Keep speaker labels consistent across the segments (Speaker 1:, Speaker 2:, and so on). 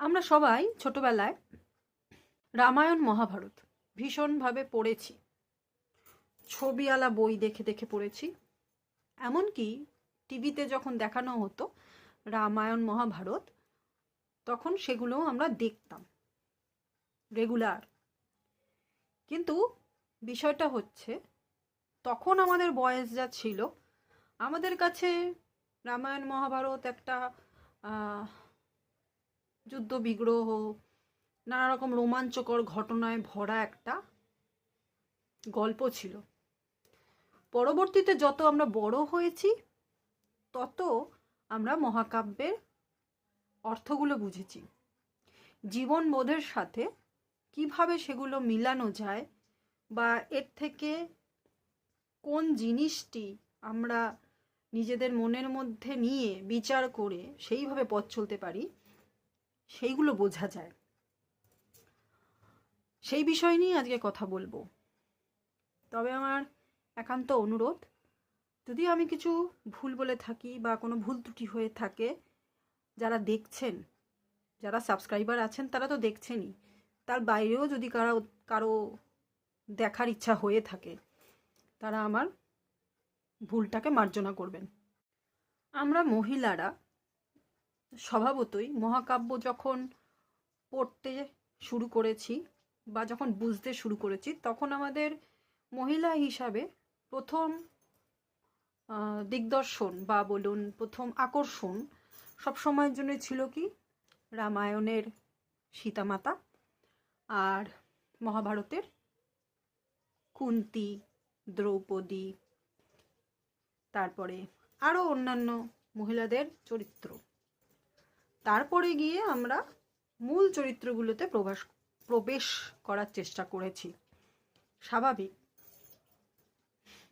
Speaker 1: আমরা সবাই ছোটবেলায় রামায়ণ মহাভারত ভীষণভাবে পড়েছি। ছবিওয়ালা বই দেখে দেখে পড়েছি। এমনকি টিভিতে যখন দেখানো হতো রামায়ণ মহাভারত, তখন সেগুলো আমরা দেখতাম রেগুলার। কিন্তু বিষয়টা হচ্ছে, তখন আমাদের বয়স যা ছিল, আমাদের কাছে রামায়ণ মহাভারত একটা যুদ্ধ, বিগ্রহ নানা রকম রোমাঞ্চকর ঘটনায় ভরা একটা গল্প ছিল। পরবর্তীতে যত আমরা বড় হয়েছি, তত আমরা মহাকাব্যের অর্থগুলো বুঝেছি। জীবনবোধের সাথে কীভাবে সেগুলো মিলানো যায় বা এর থেকে কোন জিনিসটি আমরা নিজেদের মনের মধ্যে নিয়ে বিচার করে সেইভাবে পথ চলতে পারি সেইগুলো বোঝা যায়। সেই বিষয় নিয়ে আজকে কথা বলব। তবে আমার একান্ত অনুরোধ, যদি আমি কিছু ভুল বলে থাকি বা কোনো ভুল ত্রুটি হয়ে থাকে, যারা দেখছেন, যারা সাবস্ক্রাইবার আছেন, তারা তো দেখছেনই। তার বাইরেও যদি কারও কারও দেখার ইচ্ছা হয়ে থাকে, তারা আমার ভুলটাকে মার্জনা করবেন। আমরা মহিলারা স্বভাবতই মহাকাব্য যখন পড়তে শুরু করেছি বা যখন বুঝতে শুরু করেছি, তখন আমাদের মহিলা হিসাবে প্রথম দিগদর্শন বা বলুন প্রথম আকর্ষণ সব সময়ের জন্য ছিল কি? রামায়ণের সীতামাতা আর মহাভারতের কুন্তি, দ্রৌপদী, তারপরে আরও অন্যান্য মহিলাদের চরিত্র। তারপরে গিয়ে আমরা মূল চরিত্রগুলোতে প্রবেশ প্রবেশ করার চেষ্টা করেছি। স্বাভাবিক।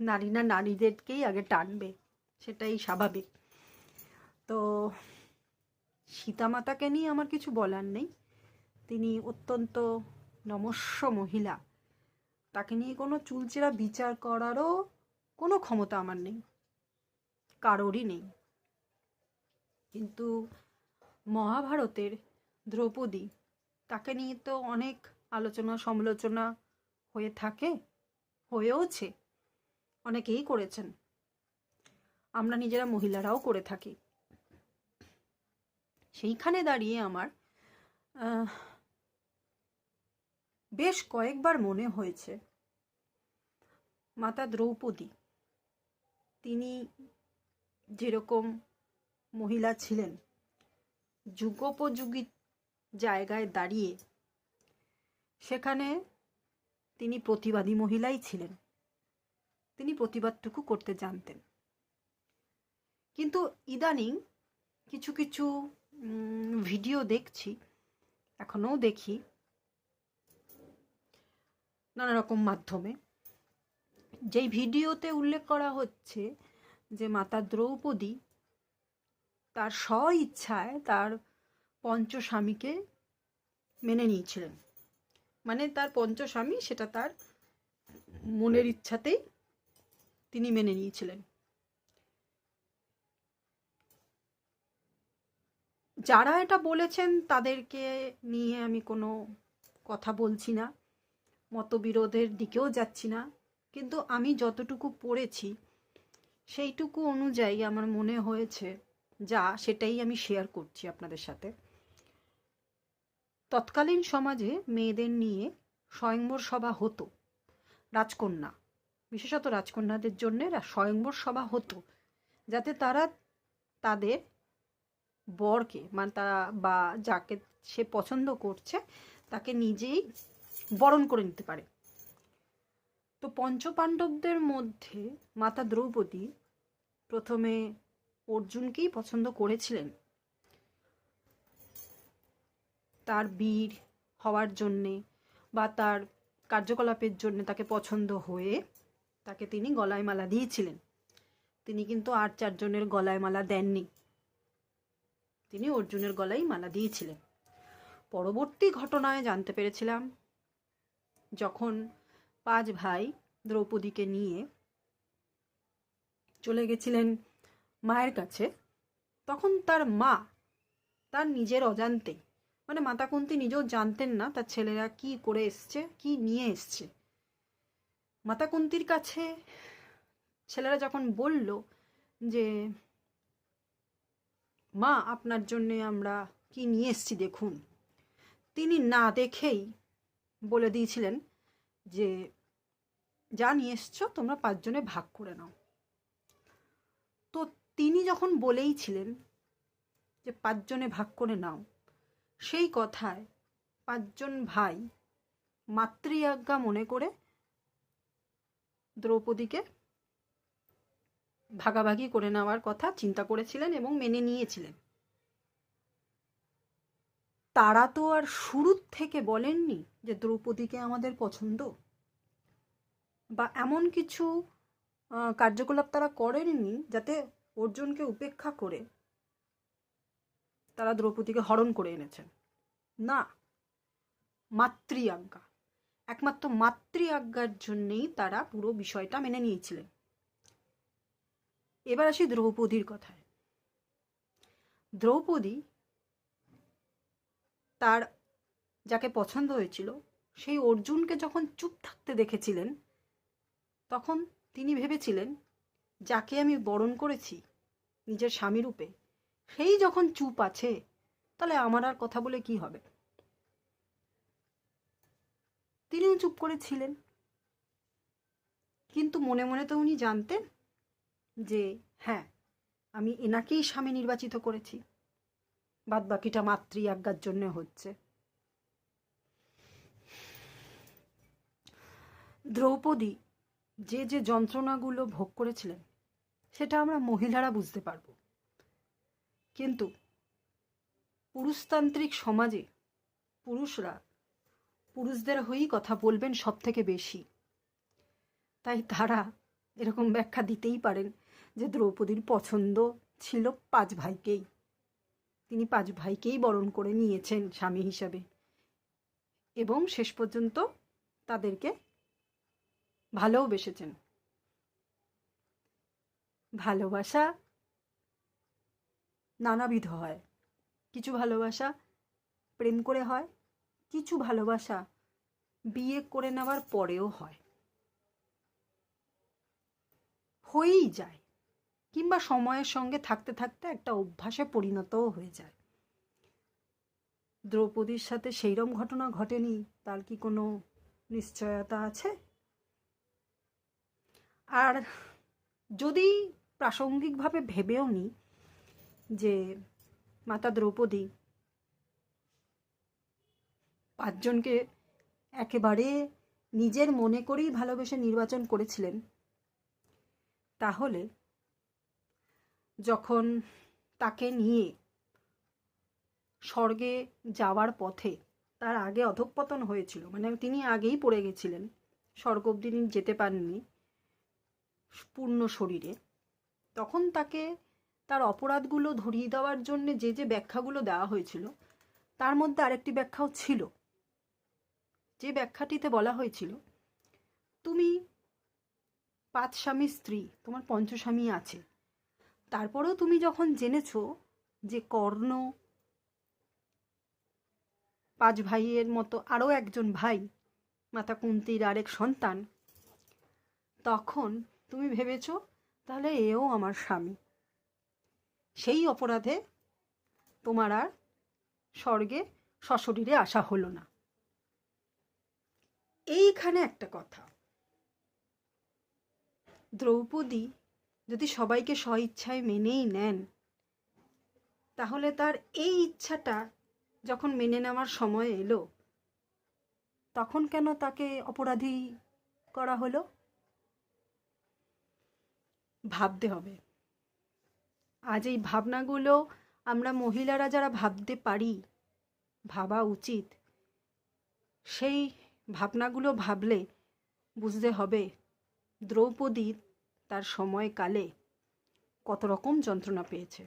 Speaker 1: নারী না নারীদেরকেই আগে টানবে, সেটাই স্বাভাবিক। তো সীতামাতাকে নিয়ে আমার কিছু বলার নেই। তিনি অত্যন্ত নমস্য মহিলা। তাকে নিয়ে কোনো চুলচেরা বিচার করারও কোনো ক্ষমতা আমার নেই। কারোরই নেই। কিন্তু মহাভারতের দ্রৌপদী, তাকে নিয়ে তো অনেক আলোচনা সমালোচনা হয়ে থাকে, হয়েওছে, অনেকেই করেছেন। আমরা নিজেরা মহিলারাও করে থাকি। সেইখানে দাঁড়িয়ে আমার বেশ কয়েকবার মনে হয়েছে। মাতা দ্রৌপদী, তিনি যেরকম মহিলা ছিলেন যুগোপযোগী জায়গায় দাঁড়িয়ে সেখানে তিনি প্রতিবাদী মহিলাই ছিলেন। তিনি প্রতিবাদটুকু করতে জানতেন। কিন্তু ইদানিং কিছু কিছু ভিডিও দেখছি, এখনও দেখি নানা রকম মাধ্যমে। যেই ভিডিওতে উল্লেখ করা হচ্ছে যে মাতা দ্রৌপদী তার স্ব ইচ্ছায় তার পঞ্চস্বামীকে মেনে নিয়েছিলেন। মানে তার পঞ্চস্বামী সেটা তার মনের ইচ্ছাতেই তিনি মেনে নিয়েছিলেন। যারা এটা বলেছেন তাদেরকে নিয়ে আমি কোনো কথা বলছি না, মতবিরোধের দিকেও যাচ্ছি না, কিন্তু আমি যতটুকু পড়েছি সেইটুকু অনুযায়ী আমার মনে হয়েছে যা সেটাই আমি শেয়ার করছি আপনাদের সাথে। তৎকালীন সমাজে মেয়েদের নিয়ে স্বয়ংবর সভা হতো। রাজকন্যা, বিশেষত রাজকন্যাদের জন্য স্বয়ংবর সভা হতো। যাতে তারা তাদের বরকে মানে তারা বা যাকে সে পছন্দ করছে, তাকে নিজেই বরণ করে নিতে পারে। তো পঞ্চপাণ্ডবদের মধ্যে মাতা দ্রৌপদী প্রথমে অর্জুনকেই পছন্দ করেছিলেন। তার বীর হওয়ার জন্যে বা তার কার্যকলাপের জন্য তাকে পছন্দ হয়ে তাকে তিনি গলায় মালা দিয়েছিলেন। তিনি কিন্তু আর চারজনের গলায় মালা দেননি। তিনি অর্জুনের গলায় মালা দিয়েছিলেন। পরবর্তী ঘটনায় জানতে পেরেছিলাম, যখন পাঁচ ভাই দ্রৌপদীকে নিয়ে চলে গেছিলেন মায়ের কাছে, তখন তার মা, তার নিজের অজান্তে মানে মাতা কুন্তি নিজেও জানতেন না তার ছেলেরা কি করে এসছে, কি নিয়ে এসছে। মাতা কুন্তির কাছে ছেলেরা যখন বলল যে, মা, আপনার জন্যে আমরা কি নিয়ে এসছি দেখুন। তিনি না দেখেই বলে দিয়েছিলেন যে, যা নিয়ে এসছো তোমরা পাঁচজনে ভাগ করে নাও। যখন বলেই ছিলেন যে, পাঁচজনে ভাগ করে নাও, সেই কথায় পাঁচজন ভাই মাতৃ আজ্ঞা মনে করে দ্রৌপদীকে ভাগাভাগি করে নেওয়ার কথা চিন্তা করেছিলেন এবং মেনে নিয়েছিলেন। তারা তো আর শুরুর থেকে বলেননি যে, দ্রৌপদীকে আমাদের পছন্দ? বা এমন কিছু কার্যকলাপ তারা করেননি যাতে অর্জুনকে উপেক্ষা করে তারা দ্রৌপদীকে হরণ করে এনেছেন। না মাতৃ আজ্ঞা একমাত্র মাতৃ আজ্ঞার জন্যেই তারা পুরো বিষয়টা মেনে নিয়েছিলেন। এবার আসি দ্রৌপদীর কথায়। দ্রৌপদী তার যাকে পছন্দ হয়েছিল, সেই অর্জুনকে যখন চুপ থাকতে দেখেছিলেন, তখন তিনি ভেবেছিলেন যাকে আমি বরণ করেছি নিজের স্বামী রূপে, সেই যখন চুপ আছে, তাহলে আমার আর কথা বলে কি হবে? তিনিও চুপ করেছিলেন। কিন্তু মনে মনে তো উনি জানতেন যে হ্যাঁ আমি এনাকেই স্বামী নির্বাচিত করেছি। বাদ বাকিটা মাতৃ আজ্ঞার জন্য হচ্ছে। দ্রৌপদী যে যে যন্ত্রণাগুলো ভোগ করেছিলেন, সেটা আমরা মহিলারা বুঝতে পারব। কিন্তু পুরুষতান্ত্রিক সমাজে পুরুষরা পুরুষদের হয়েই কথা বলবেন সব থেকে বেশি। তাই তারা এরকম ব্যাখ্যা দিতেই পারেন যে দ্রৌপদীর পছন্দ ছিল পাঁচ ভাইকেই। তিনি পাঁচ ভাইকেই বরণ করে নিয়েছেন স্বামী হিসাবে। এবং শেষ পর্যন্ত তাদেরকে ভালোও বেসেছেন। ভালোবাসা নানাবিধ হয়। কিছু ভালোবাসা প্রেম করে হয়, কিছু ভালোবাসা বিয়ে করে নেওয়ার পরেও হয়। হয়েই যায়, কিংবা সময়ের সঙ্গে থাকতে থাকতে একটা অভ্যাসে পরিণতও হয়ে যায়। দ্রৌপদীর সাথে সেইরম ঘটনা ঘটেনি, তার কি কোনো নিশ্চয়তা আছে? আর যদি প্রাসঙ্গিকভাবে ভেবেও নিই যে মাতা দ্রৌপদী পাঁচজনকে একেবারে নিজের মনে করেই ভালোবেসে নির্বাচন করেছিলেন, তাহলে যখন তাকে নিয়ে স্বর্গে যাওয়ার পথে তার আগে অধঃপতন হয়েছিল মানে তিনি আগেই পড়ে গেছিলেন, স্বর্গ অব্দি যেতে পারেননি পূর্ণ শরীরে, তখন তাকে তার অপরাধগুলো ধরিয়ে দেওয়ার জন্য যে যে ব্যাখ্যাগুলো দেওয়া হয়েছিল, তার মধ্যে আরেকটি ব্যাখ্যাও ছিল। যে ব্যাখ্যাটিতে বলা হয়েছিল, তুমি পাঁচ স্বামী স্ত্রী, তোমার পঞ্চস্বামী আছে। তারপরেও তুমি যখন জেনেছো যে কর্ণ, পাঁচ ভাইয়ের মতো আরও একজন ভাই, মাতা কুন্তির আরেক সন্তান, তখন তুমি ভেবেছো? তাহলে এও আমার স্বামী। সেই অপরাধে তোমার আর স্বর্গে, সশরীরে আসা হলো না। এইখানে একটা কথা। দ্রৌপদী যদি সবাইকে স্বইচ্ছায় মেনেই নেন, তাহলে তার এই ইচ্ছাটা যখন মেনে নেওয়ার সময় এলো, তখন কেন তাকে অপরাধী করা হলো? ভাবতে হবে। আজ এই ভাবনাগুলো আমরা মহিলারা যারা ভাবতে পারি, ভাবা উচিত, সেই ভাবনাগুলো ভাবলে বুঝতে হবে দ্রৌপদী তার সময়কালে কত রকম যন্ত্রণা পেয়েছে।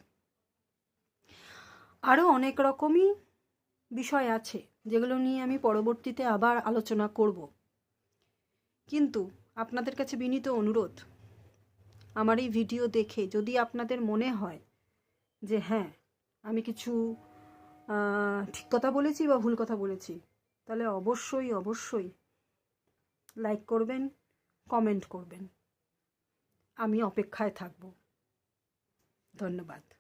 Speaker 1: আরও অনেক রকমই বিষয় আছে যেগুলো নিয়ে আমি পরবর্তীতে আবার আলোচনা করব। কিন্তু আপনাদের কাছে বিনীত অনুরোধ আমার এই ভিডিও দেখে যদি আপনাদের মনে হয় যে হ্যাঁ আমি কিছু ঠিক কথা বলেছি বা ভুল কথা বলেছি, তাহলে অবশ্যই অবশ্যই লাইক করবেন কমেন্ট করবেন। আমি অপেক্ষায় থাকব। ধন্যবাদ।